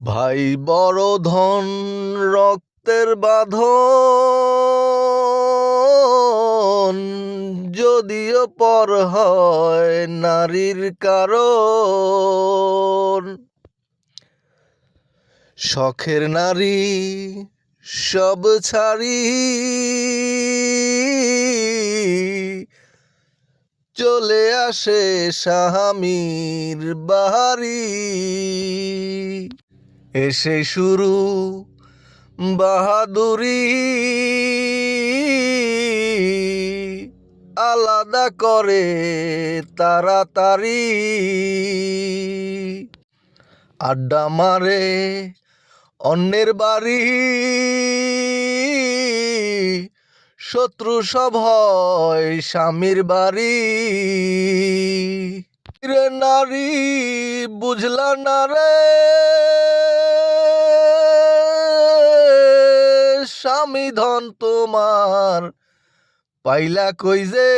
ভাই বড় ধন রক্তের বাঁধন, যদিও পর হয় নারীর কারণ। শখের নারী সব ছাড়ি, চলে আসে স্বামীর বাহারি। এসে শুরু বাহাদুরি। আলাদা করে তাড়াতাড়ি। আড্ডা মারে অন্যের বাড়ি। শত্রু সব হয় স্বামীর বাড়ি। রে নারী, বুঝলা না রে? স্বামী ধন তোমার। পাইলা কই যে